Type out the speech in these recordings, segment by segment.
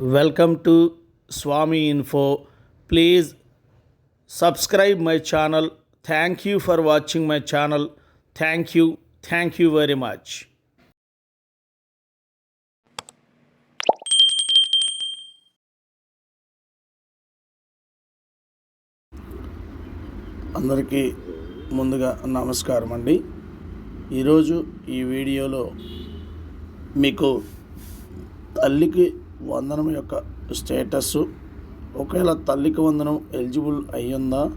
Welcome to Swami info. Please subscribe my channel. Thank you for watching my channel. Thank you. Thank you very much. అందరికీ ముందుగా నమస్కారం అండి. ఈరోజు ఈ వీడియోలో మీకు తల్లికి వందనం యొక్క స్టేటస్ ఒకవేళ తల్లికి వందనం ఎలిజిబుల్ అయ్యిందా?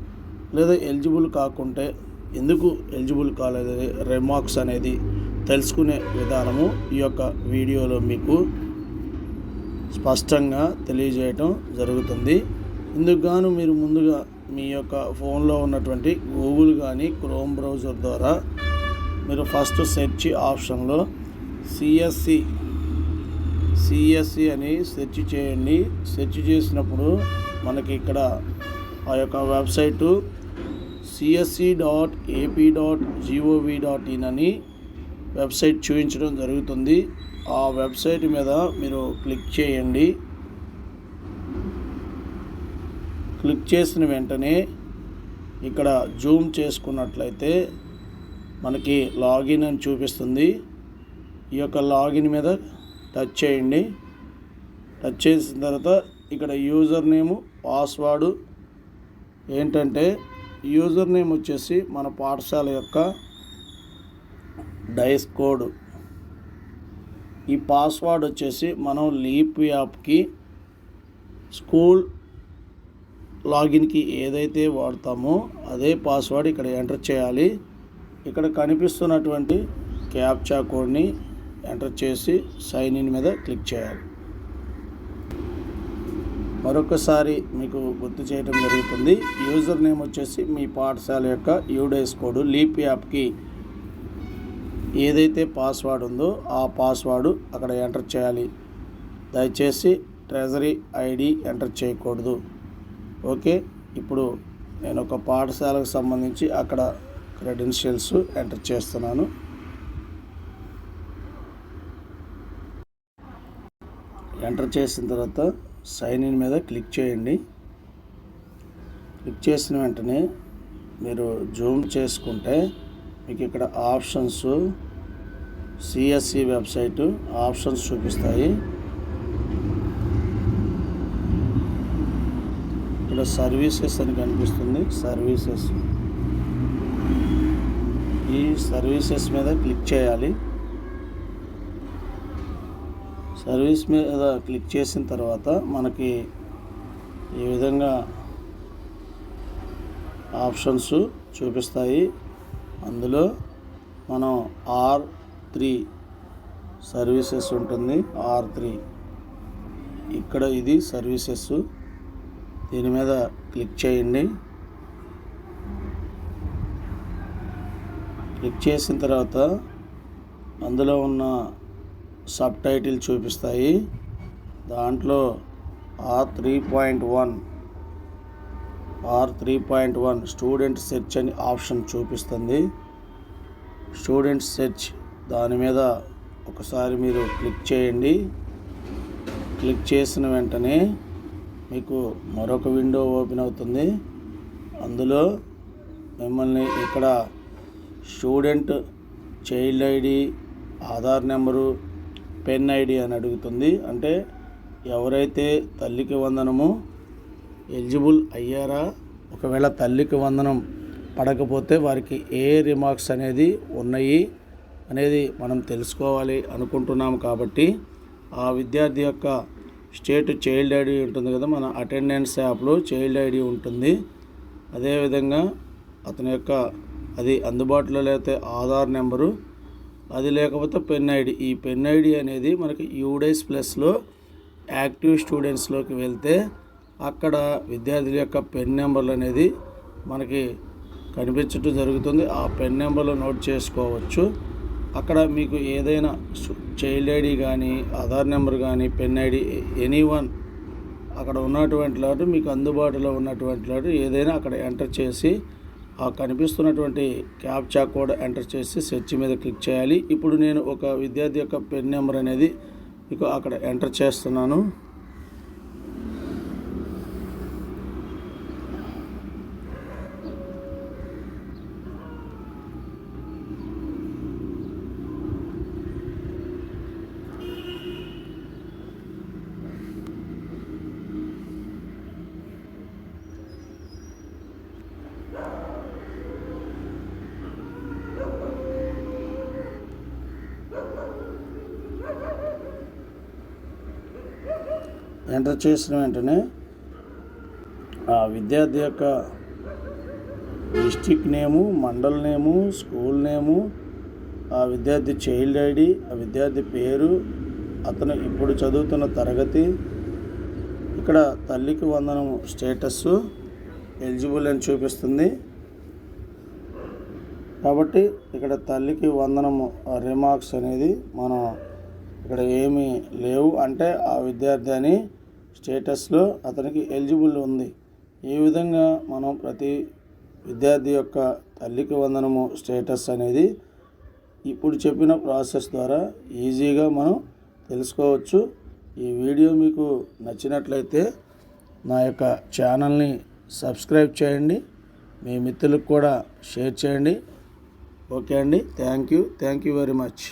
లేదా ఎలిజిబుల్ కాకుంటే ఎందుకు ఎలిజిబుల్ కాలేదని రిమార్క్స్ అనేది తెలుసుకునే విధానము ఈ యొక్క వీడియోలో మీకు స్పష్టంగా తెలియజేయటం జరుగుతుంది. ఇందుకు గాను మీరు ముందుగా మీ యొక్క ఫోన్లో ఉన్నటువంటి గూగుల్ కానీ క్రోమ్ బ్రౌజర్ ద్వారా మీరు ఫస్ట్ సెర్చ్ ఆప్షన్లో సిఎస్సి సిఎస్సి అని సెర్చ్ చేయండి. సెర్చ్ చేసినప్పుడు మనకి ఇక్కడ ఆ యొక్క website CSC dot AP dot GOV dot in అని వెబ్సైట్ చూపించడం జరుగుతుంది. ఆ వెబ్సైట్ మీద మీరు క్లిక్ చేయండి. క్లిక్ చేసిన వెంటనే ఇక్కడ జూమ్ చేసుకున్నట్లయితే మనకి లాగిన్ అని చూపిస్తుంది. ఈ యొక్క లాగిన్ మీద టచ్ చేయండి. టచ్ చేసిన తర్వాత ఇక్కడ యూజర్ నేము పాస్వర్డ్ ఏంటంటే యూజర్ నేమ్ వచ్చేసి మన పాఠశాల యొక్క డైస్ కోడ్ ఈ పాస్వర్డ్ వచ్చేసి మనం లీప్ యాప్కి స్కూల్ లాగిన్కి ఏదైతే వాడతామో అదే పాస్వర్డ్ ఇక్కడ ఎంటర్ చేయాలి. ఇక్కడ కనిపిస్తున్నటువంటి క్యాప్చా కోడ్ని ఎంటర్ చేసి సైన్ ఇన్ మీద క్లిక్ చేయాలి. మరొకసారి మీకు గుర్తు చేయడం జరుగుతుంది. యూజర్ నేమ్ వచ్చేసి మీ పాఠశాల యొక్క యూడేస్ కోడ్. లీప్ యాప్కి ఏదైతే పాస్వర్డ్ ఉందో ఆ పాస్వర్డ్ అక్కడ ఎంటర్ చేయాలి. దయచేసి ట్రెజరీ ఐడి ఎంటర్ చేయకూడదు. ఓకే? ఇప్పుడు నేను ఒక పాఠశాలకు సంబంధించి అక్కడ క్రెడెన్షియల్స్ ఎంటర్ చేస్తున్నాను. ఎంటర్ చేసిన తర్వాత సైన్ ఇన్ మీద క్లిక్ చేయండి. క్లిక్ చేసిన వెంటనే మీరు జూమ్ చేసుకుంటే మీకు ఇక్కడ ఆప్షన్స్ సిఎస్సి వెబ్సైటు ఆప్షన్స్ చూపిస్తాయి. ఇక్కడ సర్వీసెస్ అని కనిపిస్తుంది. సర్వీసెస్ ఈ సర్వీసెస్ మీద క్లిక్ చేయాలి. సర్వీస్ మీద క్లిక్ చేసిన తర్వాత మనకి ఈ విధంగా ఆప్షన్స్ చూపిస్తాయి. అందులో మనం ఆర్ త్రీ సర్వీసెస్ ఉంటుంది. R three. ఇక్కడ ఇది సర్వీసెస్. దీని మీద క్లిక్ చేయండి. క్లిక్ చేసిన తర్వాత అందులో ఉన్న సబ్ టైటిల్ చూపిస్తాయి. దాంట్లో R three point one R three point one student search అని ఆప్షన్ చూపిస్తుంది. స్టూడెంట్ సెర్చ్ దాని మీద ఒకసారి మీరు క్లిక్ చేయండి. క్లిక్ చేసిన వెంటనే మీకు మరొక విండో ఓపెన్ అవుతుంది. అందులో మిమ్మల్ని ఇక్కడ student child ID Aadhaar number PEN ID అని అడుగుతుంది. అంటే ఎవరైతే తల్లికి వందనము ఎలిజిబుల్ అయ్యారా ఒకవేళ తల్లికి వందనం పడకపోతే వారికి ఏ రిమార్క్స్ అనేది ఉన్నాయి అనేది మనం తెలుసుకోవాలి అనుకుంటున్నాం కాబట్టి ఆ విద్యార్థి యొక్క స్టేట్ చైల్డ్ ఐడి ఉంటుంది కదా మన అటెండెన్స్ యాప్లో చైల్డ్ ఐడి ఉంటుంది. అదేవిధంగా అతని యొక్క అది అందుబాటులో లేకపోతే ఆధార్ నెంబరు అది లేకపోతే పెన్ ఐడి. ఈ పెన్ ఐడి అనేది మనకి యూడైస్ ప్లస్లో యాక్టివ్ స్టూడెంట్స్లోకి వెళ్తే అక్కడ విద్యార్థుల యొక్క పెన్ నెంబర్లు అనేది మనకి కనిపించడం జరుగుతుంది. ఆ పెన్ నెంబర్లో నోట్ చేసుకోవచ్చు. అక్కడ మీకు ఏదైనా చైల్డ్ ఐడి కానీ ఆధార్ నెంబర్ కానీ పెన్ ఐడి ఎనీ వన్ అక్కడ ఉన్నటువంటి లాటు మీకు అందుబాటులో ఉన్నటువంటి లాటు ఏదైనా అక్కడ ఎంటర్ చేసి ఆ కనిపిస్తున్నటువంటి క్యాప్చా కోడ్ ఎంటర్ చేసి సెర్చ్ మీద క్లిక్ చేయాలి. ఇప్పుడు నేను ఒక విద్యార్థి యొక్క పెన్ నెంబర్ అనేది మీకు అక్కడ ఎంటర్ చేస్తున్నాను. ఎంటర్ చేసిన వెంటనే ఆ విద్యార్థి యొక్క district name mandal name school name ఆ విద్యార్థి చైల్డ్ ఐడి ఆ విద్యార్థి పేరు అతను ఇప్పుడు చదువుతున్న తరగతి ఇక్కడ తల్లికి వందనం స్టేటస్ ఎలిజిబుల్ అని చూపిస్తుంది. కాబట్టి ఇక్కడ తల్లికి వందనము రిమార్క్స్ అనేది మనం ఇక్కడ ఏమీ లేవు. అంటే ఆ విద్యార్థి అని స్టేటస్లో అతనికి ఎలిజిబుల్ ఉంది. ఈ విధంగా మనం ప్రతి విద్యార్థి యొక్క తల్లికి వందనము స్టేటస్ అనేది ఇప్పుడు చెప్పిన ప్రాసెస్ ద్వారా ఈజీగా మనం తెలుసుకోవచ్చు. ఈ వీడియో మీకు నచ్చినట్లయితే నా యొక్క ఛానల్ని సబ్స్క్రైబ్ చేయండి. మీ మిత్రులకు కూడా షేర్ చేయండి. ఓకే అండి. Thank you. Thank you very much.